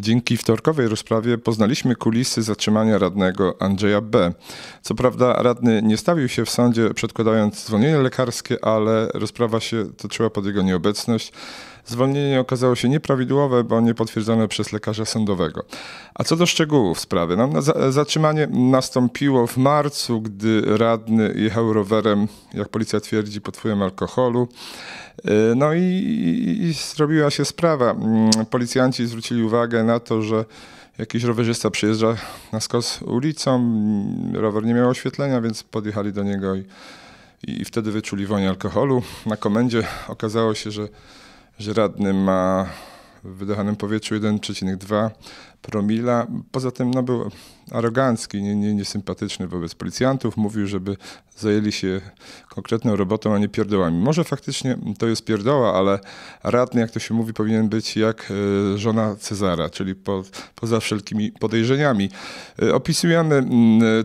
Dzięki wtorkowej rozprawie poznaliśmy kulisy zatrzymania radnego Andrzeja B. Co prawda radny nie stawił się w sądzie przedkładając zwolnienie lekarskie, ale rozprawa się toczyła pod jego nieobecność. Zwolnienie okazało się nieprawidłowe, bo nie potwierdzone przez lekarza sądowego. A co do szczegółów sprawy, no, zatrzymanie nastąpiło w marcu, gdy radny jechał rowerem, jak policja twierdzi, pod wpływem alkoholu. E, no i, i, i zrobiła się sprawa. Mm, policjanci zwrócili uwagę na to, że jakiś rowerzysta przyjeżdża na skos ulicą, rower nie miał oświetlenia, więc podjechali do niego i, i wtedy wyczuli woń alkoholu. Na komendzie okazało się, że że radny ma w wydechanym powietrzu 1,2 promila. Poza tym no, był arogancki, nie, nie, niesympatyczny wobec policjantów. Mówił, żeby zajęli się konkretną robotą, a nie pierdołami. Może faktycznie to jest pierdoła, ale radny, jak to się mówi, powinien być jak e, żona Cezara, czyli po, poza wszelkimi podejrzeniami. E, opisujemy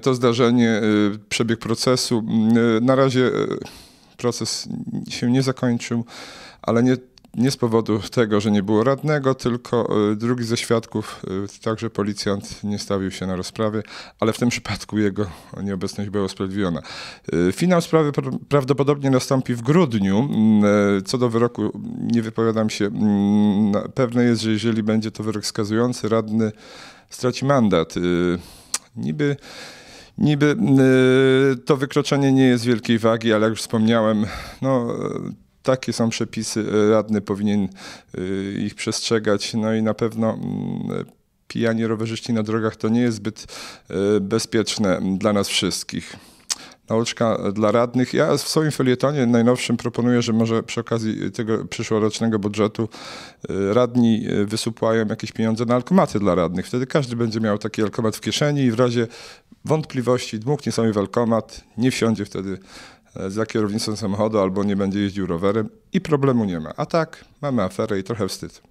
to zdarzenie, e, przebieg procesu. Na razie proces się nie zakończył, ale nie nie z powodu tego, że nie było radnego, tylko e, drugi ze świadków, e, także policjant nie stawił się na rozprawie, ale w tym przypadku jego nieobecność była usprawiedliwiona. E, finał sprawy prawdopodobnie nastąpi w grudniu. Mm, co do wyroku nie wypowiadam się. Mm, pewne jest, że jeżeli będzie to wyrok skazujący, radny straci mandat. Niby Niby to wykroczenie nie jest wielkiej wagi, ale jak już wspomniałem, no, takie są przepisy, e, radny powinien e, ich przestrzegać, no i na pewno mm, pijanie rowerzyści na drogach to nie jest zbyt e, bezpieczne dla nas wszystkich. Nauczka dla radnych. Ja w swoim felietonie najnowszym proponuję, że może przy okazji tego przyszłorocznego budżetu radni wysupłają jakieś pieniądze na alkomaty dla radnych. Wtedy każdy będzie miał taki alkomat w kieszeni i w razie wątpliwości dmuchnie sobie w alkomat, nie wsiądzie wtedy za kierownicą samochodu albo nie będzie jeździł rowerem i problemu nie ma. A tak, mamy aferę i trochę wstyd.